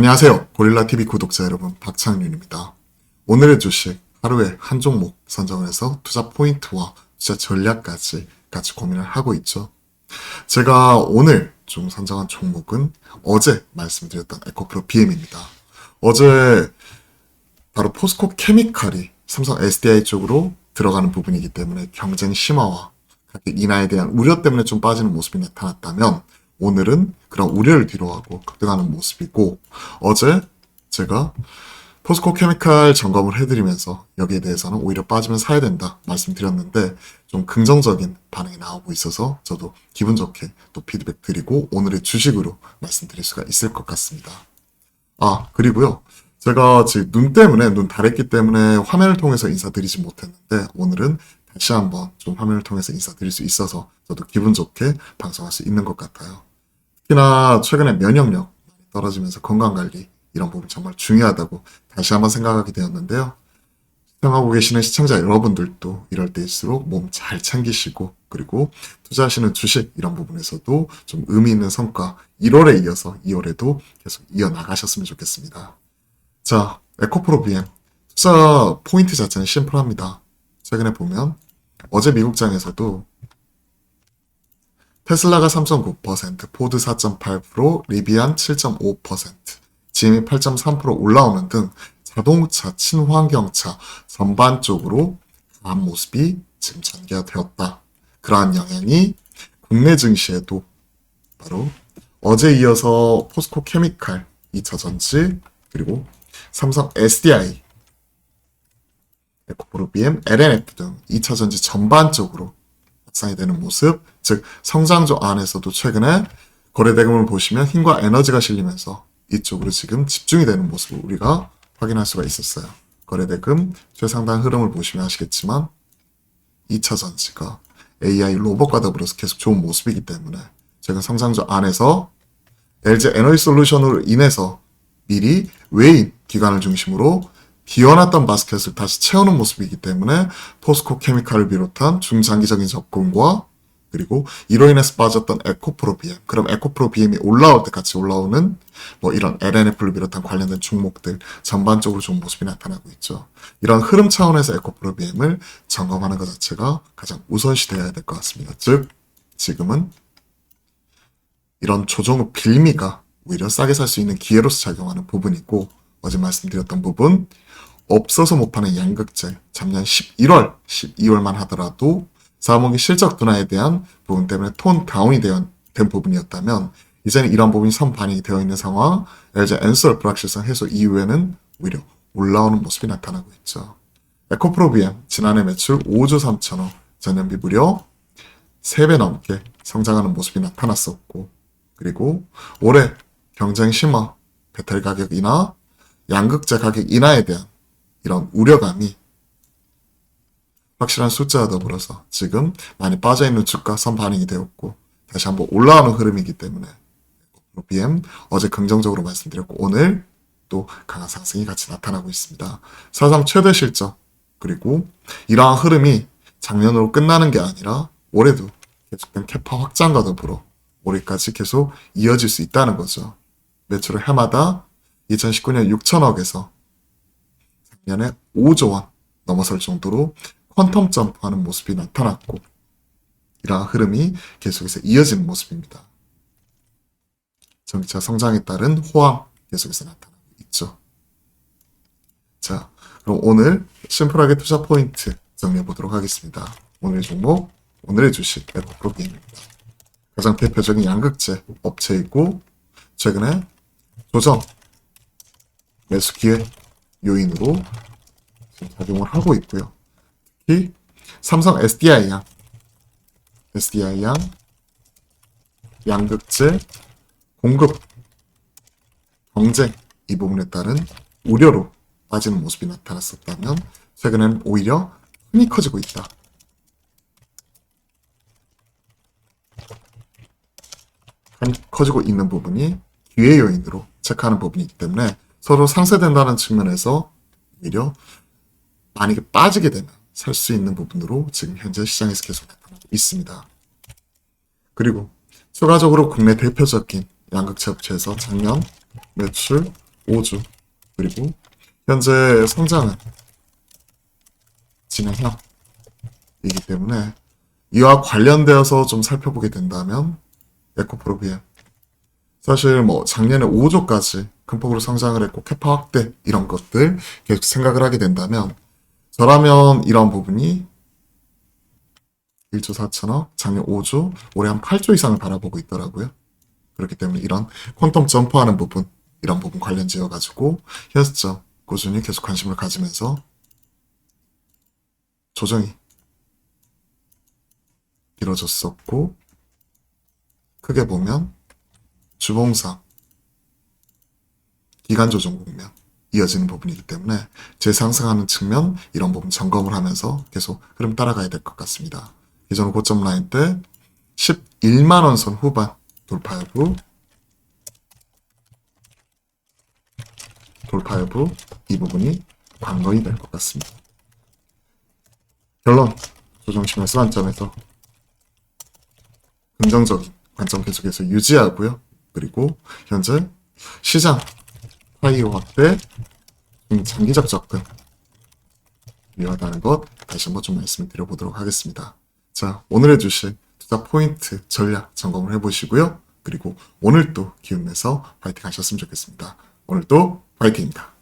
안녕하세요. 고릴라TV 구독자 여러분, 박창윤입니다. 오늘의 주식, 하루에 한 종목 선정을 해서 투자 포인트와 투자 전략까지 같이 고민을 하고 있죠. 제가 오늘 좀 선정한 종목은 어제 말씀드렸던 에코프로 BM입니다. 어제 바로 포스코 케미칼이 삼성 SDI 쪽으로 들어가는 부분이기 때문에 경쟁 심화와 인하에 대한 우려 때문에 좀 빠지는 모습이 나타났다면 오늘은 그런 우려를 뒤로하고 급등하는 모습이고 어제 제가 포스코 케미칼 점검을 해드리면서 여기에 대해서는 오히려 빠지면 사야 된다 말씀드렸는데 좀 긍정적인 반응이 나오고 있어서 저도 기분 좋게 또 피드백 드리고 오늘의 주식으로 말씀드릴 수가 있을 것 같습니다. 아 그리고요 제가 지금 눈 때문에 눈 다랬기 때문에 화면을 통해서 인사드리지 못했는데 오늘은 다시 한번 좀 화면을 통해서 인사드릴 수 있어서 저도 기분 좋게 방송할 수 있는 것 같아요. 특히나 최근에 면역력 떨어지면서 건강관리 이런 부분 정말 중요하다고 다시 한번 생각하게 되었는데요. 시청하고 계시는 시청자 여러분들도 이럴 때일수록 몸 잘 챙기시고 그리고 투자하시는 주식 이런 부분에서도 좀 의미 있는 성과 1월에 이어서 2월에도 계속 이어나가셨으면 좋겠습니다. 자, 에코프로 BM 투자 포인트 자체는 심플합니다. 최근에 보면 어제 미국장에서도 테슬라가 3.9%, 포드 4.8%, 리비안 7.5%, GM이 8.3% 올라오는 등 자동차, 친환경차 전반적으로 강한 모습이 지금 전개가 되었다. 그러한 영향이 국내 증시에도 바로 어제 이어서 포스코 케미칼, 2차 전지, 그리고 삼성 SDI, 에코프로 BM, LNF 등 2차 전지 전반적으로 확산이 되는 모습, 즉 성장조 안에서도 최근에 거래 대금을 보시면 힘과 에너지가 실리면서 이쪽으로 지금 집중이 되는 모습을 우리가 확인할 수가 있었어요. 거래 대금 최상단 흐름을 보시면 아시겠지만 2차 전지가 AI 로봇과 더불어서 계속 좋은 모습이기 때문에 최근 성장조 안에서 LG 에너지 솔루션으로 인해서 미리 외인 기관을 중심으로 비워놨던 바스켓을 다시 채우는 모습이기 때문에 포스코 케미칼을 비롯한 중장기적인 접근과 그리고 이로 인해서 빠졌던 에코프로 BM 그럼 에코프로 BM이 올라올 때 같이 올라오는 뭐 이런 LNF를 비롯한 관련된 종목들 전반적으로 좋은 모습이 나타나고 있죠. 이런 흐름 차원에서 에코프로 BM을 점검하는 것 자체가 가장 우선시 되어야 될 것 같습니다. 즉 지금은 이런 조정 후 빌미가 오히려 싸게 살 수 있는 기회로서 작용하는 부분이고 어제 말씀드렸던 부분 없어서 못 파는 양극재 작년 11월, 12월만 하더라도 사목의 실적 둔화에 대한 부분 때문에 톤 다운이 되어, 된 부분이었다면 이제는 이런 부분이 선 반영이 되어 있는 상황 LG 엔솔 불확실성 해소 이후에는 오히려 올라오는 모습이 나타나고 있죠. 에코프로 BM 지난해 매출 5조 3천억 전년비 무려 3배 넘게 성장하는 모습이 나타났었고 그리고 올해 경쟁 심화, 배터리 가격 인하, 양극재 가격 인하에 대한 이런 우려감이 확실한 숫자와 더불어서 지금 많이 빠져있는 주가 선 반영이 되었고 다시 한번 올라오는 흐름이기 때문에 BM 어제 긍정적으로 말씀드렸고 오늘 또 강한 상승이 같이 나타나고 있습니다. 사상 최대 실적 그리고 이러한 흐름이 작년으로 끝나는 게 아니라 올해도 계속된 캐파 확장과 더불어 올해까지 계속 이어질 수 있다는 거죠. 매출을 해마다 2019년 6천억에서 작년에 5조 원 넘어설 정도로 퀀텀 점프하는 모습이 나타났고 이러한 흐름이 계속해서 이어지는 모습입니다. 전기차 성장에 따른 호황 계속해서 나타나고 있죠. 자, 그럼 오늘 심플하게 투자 포인트 정리해 보도록 하겠습니다. 오늘의 종목, 오늘의 주식 에코프로 게임입니다. 가장 대표적인 양극재 업체이고 최근에 조정 매수 기회 요인으로 작용을 하고 있고요. 특히 삼성 SDI 양, SDI 양, 양극재 공급 경쟁 이 부분에 따른 우려로 빠지는 모습이 나타났었다면 최근에는 오히려 흔히 커지고 있다. 커지고 있는 부분이 기회 요인으로 체크하는 부분이기 때문에 서로 상쇄된다는 측면에서 오히려 만약에 빠지게 되면 살 수 있는 부분으로 지금 현재 시장에서 계속 나타나고 있습니다. 그리고 추가적으로 국내 대표적인 양극재 업체에서 작년 매출 5주 그리고 현재 성장은 진행형이기 때문에 이와 관련되어서 좀 살펴보게 된다면 에코프로비엠 사실 뭐 작년에 5조까지 큰 폭으로 성장을 했고 캐파 확대 이런 것들 계속 생각을 하게 된다면 저라면 이런 부분이 1조 4천억, 작년 5조, 올해 한 8조 이상을 바라보고 있더라고요. 그렇기 때문에 이런 퀀텀 점프하는 부분, 이런 부분 관련 지어가지고 현시점 꾸준히 계속 관심을 가지면서 조정이 이루어졌었고 크게 보면 주봉상 기간 조정 국면 이어지는 부분이기 때문에 재상승하는 측면 이런 부분 점검을 하면서 계속 흐름 따라가야 될 것 같습니다. 기존 고점 라인 때 11만 원 선 후반 돌파 여부 돌파 여부 이 부분이 관건이 될 것 같습니다. 결론 조정 시그널 관점에서 긍정적인 관점 계속해서 유지하고요. 그리고 현재 시장 파이어 확대 음, 장기적 접근 필요하다는 것 다시 한번 좀 말씀을 드려 보도록 하겠습니다. 자 오늘의 주식 투자 포인트 전략 점검을 해보시고요. 그리고 오늘도 기운 내서 파이팅 하셨으면 좋겠습니다. 오늘도 파이팅입니다.